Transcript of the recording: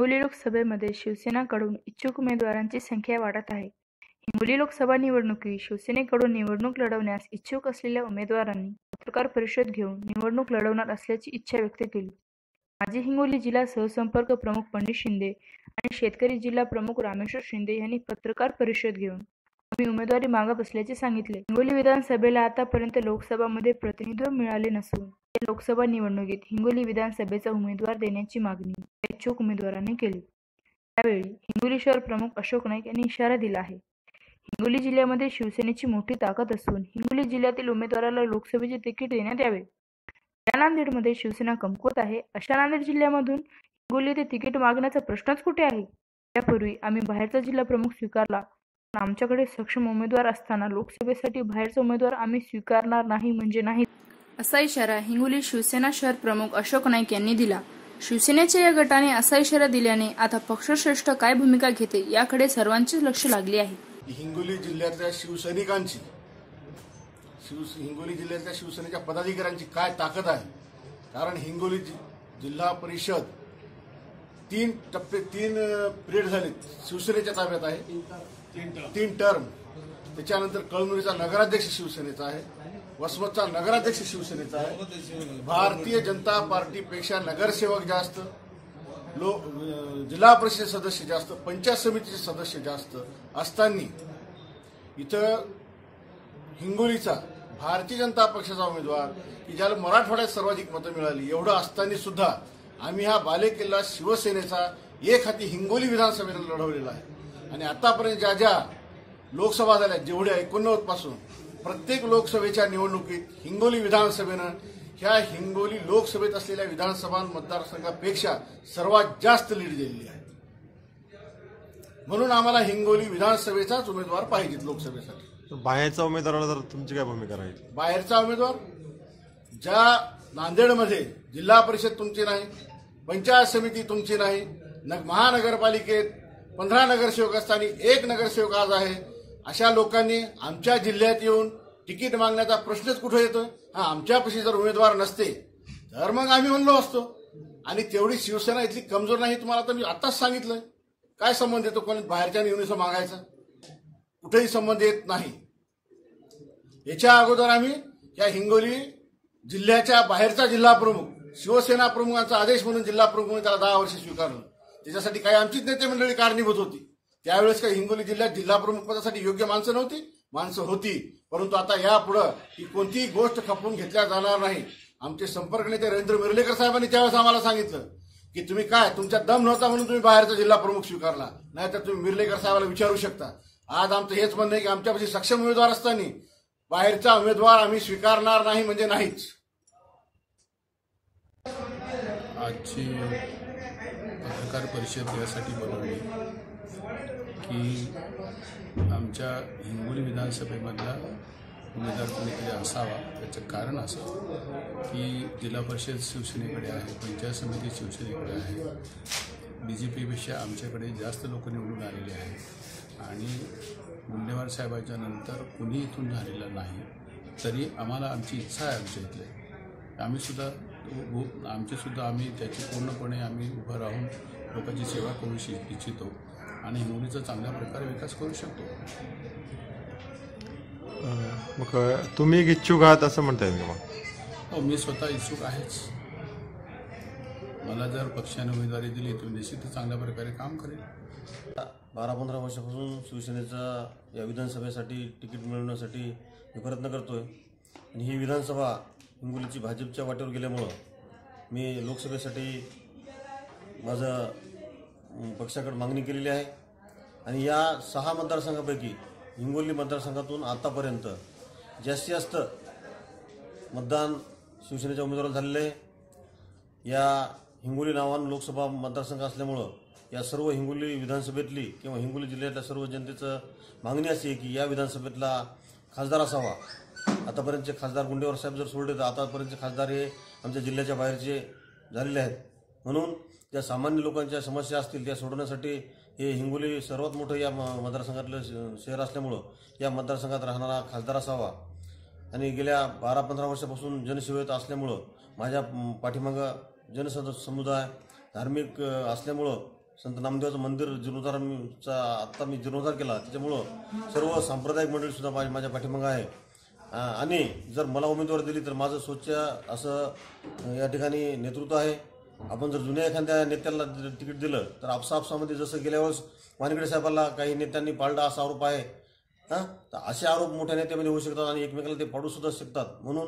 हिंगोली लोकसभेमध्ये शिवसेनाकडून इच्छुक उमेदवारांची संख्या वाढत आहे. हिंगोली लोकसभा निवडणुकीत शिवसेनेकडून निवडणूक लढवण्यास इच्छुक असलेल्या उमेदवारांनी पत्रकार परिषद घेऊन निवडणूक लढवणार असल्याची इच्छा व्यक्त केली. माजी हिंगोली जिल्हा सहसंपर्क प्रमुख पंडित शिंदे आणि शेतकरी जिल्हा प्रमुख रामेश्वर शिंदे यांनी पत्रकार परिषद घेऊन आम्ही उमेदवारी मागत असल्याचे सांगितले. हिंगोली विधानसभेला आतापर्यंत लोकसभामध्ये प्रतिनिधित्व मिळाले नसून या लोकसभा निवडणुकीत हिंगोली विधानसभेचा उमेदवार देण्याची मागणी इच्छुक उमेदवारांनी केली. त्यावेळी हिंगोली शहर प्रमुख अशोक नाईक यांनी इशारा दिला आहे. हिंगोली जिल्ह्यामध्ये शिवसेनेची मोठी ताकद असून हिंगोली जिल्ह्यातील उमेदवाराला लोकसभेचे तिकीट देण्यात यावे. ज्या नांदेडमध्ये शिवसेना कमकुवत आहे अशा नांदेड जिल्ह्यामधून हिंगोली येथे तिकीट मागण्याचा प्रश्नच कुठे आहे? यापूर्वी आम्ही बाहेरचा जिल्हा प्रमुख स्वीकारला पण आमच्याकडे सक्षम उमेदवार असताना लोकसभेसाठी बाहेरचा उमेदवार आम्ही स्वीकारणार नाही म्हणजे नाहीच. असा इशारा हिंगोली शिवसेना शहर प्रमुख अशोक नाईक यांनी दिला. शिवसेनेच्या या गटाने असा इशारा दिल्याने आता पक्षश्रेष्ठ काय भूमिका घेते याकडे सर्वांचेच लक्ष लागले आहे. हिंगोली जिल्ह्यातल्या शिवसैनिकांची शिव हिंगोली जिल्ह्यातल्या शिवसेनेच्या पदाधिकाऱ्यांची काय ताकद आहे? कारण हिंगोली जिल्हा परिषद तीन टप्पे तीन पिरियड झाले शिवसेनेच्या ताब्यात आहे. तीन टर्म. त्याच्यानंतर कळमुरीचा नगराध्यक्ष शिवसेनेचा आहे. वसमतचा नगराध्यक्ष शिवसेनेचा आहे. भारतीय जनता पार्टीपेक्षा नगरसेवक जास्त लो जिल्हा परिषद सदस्य जास्त पंचायत समितीचे सदस्य जास्त असताना इथं हिंगोलीचा भारतीय जनता पक्षाचा उमेदवार की ज्याला मराठवाड्यात सर्वाधिक मतं मिळाली एवढं असताना सुद्धा आम्ही हा बालेकिल्ला शिवसेनेचा एक हाती हिंगोली विधानसभेला लढवलेला आहे. आणि आतापर्यंत ज्या ज्या लोकसभा झाल्या जेवढ्या एकोणनव्वदपासून प्रत्येक लोकसभेच्या निवडणुकीत हिंगोली विधानसभेनं ह्या हिंगोली लोकसभेत असलेल्या विधानसभा मतदारसंघापेक्षा सर्वात जास्त लीड दिलेली आहे. म्हणून आम्हाला हिंगोली विधानसभेचाच उमेदवार पाहिजेत लोकसभेसाठी. बाहेरचा उमेदवाराला तर तुमची काय भूमिका राहील? बाहेरचा उमेदवार? ज्या नांदेडमध्ये जिल्हा परिषद तुमची नाही पंचायत समिती तुमची नाही महानगरपालिकेत पंधरा नगरसेवक असताना एक नगरसेवक आज आहे अशा लोकांनी आमच्या जिल्ह्यात येऊन तिकीट मागण्याचा प्रश्नच कुठे येतो हा आमच्यापाशी जर उमेदवार नसते तर मग आम्ही म्हणलो असतो. आणि तेवढी शिवसेना इथली कमजोर नाही तुम्हाला तर मी आताच सांगितलं काय संबंध येतो कोणी बाहेरच्या निवडीचा मागायचा? कुठेही संबंध येत नाही. याच्या अगोदर आम्ही या हिंगोली जिल्ह्याच्या बाहेरचा जिल्हा प्रमुख शिवसेना प्रमुखांचा आदेश म्हणून जिल्हा प्रमुख त्याला दहा वर्ष स्वीकारलं. त्याच्यासाठी काही आमचीच नेते मंडळी कारणीभूत होती. त्यावेळेस काही हिंगोली जिल्ह्यात जिल्हा प्रमुख पदासाठी योग्य माणसं नव्हती? माणसं होती. परंतु आता यापुढं ही कोणतीही गोष्ट खपवून घेतल्या जाणार नाही. आमचे संपर्क नेते रवींद्र मिरलेकर साहेबांनी त्यावेळेस आम्हाला सांगितलं की तुम्ही काय तुमचा दम नव्हता म्हणून तुम्ही बाहेरचा जिल्हा प्रमुख स्वीकारला. नाहीतर तुम्ही मिरलेकर साहेबाला विचारू शकता. आज आमचं हेच म्हणणं आहे की आमच्यापाशी सक्षम उमेदवार असताना बाहेरचा उमेदवार आम्ही स्वीकारणार नाही म्हणजे नाहीच. आजची पत्रकार परिषद यासाठी बनवली की आमच्या हिंगोली विधानसभेमधला उमेदवार कोणीतरी असावा त्याचं कारण असं की जिल्हा परिषद शिवसेनेकडे आहे पंचायत समिती शिवसेनेकडे आहे बी जे पीपेक्षा आमच्याकडे जास्त लोक निवडून आलेले आहेत आणि मुंडेवार साहेबाच्या नंतर कुणी इथून झालेलं नाही तरी आम्हाला आमची इच्छा आहे आमच्या इथले. आम्हीसुद्धा सुद्धा आमचे सुद्धा आम्ही त्याची पूर्णपणे आम्ही उभं राहून लोकांची सेवा करू शि इच्छितो आणि हिंगोलीचा चांगल्या प्रकारे विकास करू शकतो. अं, मग तुम्ही एक इच्छुक आहात असं म्हणता येईल मग? हो मी स्वतः इच्छुक आहेच. मला जर पक्षाने उमेदवारी दिली तर निश्चितच चांगल्या प्रकारे काम करेल. बारा पंधरा वर्षापासून शिवसेनेचा या विधानसभेसाठी तिकीट मिळवण्यासाठी मी प्रयत्न करतोय. आणि ही विधानसभा हिंगोलीची भाजपच्या वाटेवर गेल्यामुळं मी लोकसभेसाठी माझं पक्षाकडे मागणी केलेली आहे. आणि या सहा मतदारसंघापैकी हिंगोली मतदारसंघातून आतापर्यंत जास्तीत जास्त मतदान शिवसेनेच्या उमेदवाराला झालेलं आहे. या हिंगोली नावानं लोकसभा मतदारसंघ असल्यामुळं या सर्व हिंगोली विधानसभेतली किंवा हिंगोली जिल्ह्यातल्या सर्व जनतेचं मागणी अशी आहे की या विधानसभेतला खासदार असावा. आतापर्यंतचे खासदार गुंडेवर साहेब जर सोडले तर आतापर्यंतचे खासदार हे आमच्या जिल्ह्याच्या बाहेरचे झालेले आहेत. म्हणून ज्या सामान्य लोकांच्या समस्या असतील त्या सोडवण्यासाठी हे हिंगोली सर्वात मोठं या मतदारसंघातलं श- शहर असल्यामुळं या मतदारसंघात राहणारा खासदार असावा. आणि गेल्या बारा पंधरा वर्षापासून जनसेवेत असल्यामुळं माझ्या पाठीमागं जनसद समुदाय धार्मिक असल्यामुळं संत नामदेवाचं मंदिर जीर्णोद्धाराचा आत्ता मी जीर्णोद्धार केला. त्याच्यामुळं सर्व सांप्रदायिक मंडळीसुद्धा माझ्या माझ्या पाठीमागं आहे. आणि जर मला उमेदवार दिली तर माझं स्वच्छ असं या ठिकाणी नेतृत्व आहे. आपण जर जुन्या एखाद्या नेत्याला तिकीट दिलं तर आपसा आपसामध्ये जसं गेल्या वेळेस वानखेडे साहेबाला काही नेत्यांनी पाळला असा आरोप आहे हां? तर असे आरोप मोठ्या नेत्यामध्ये होऊ शकतात आणि एकमेकाला ते पाडू सुद्धा शकतात. म्हणून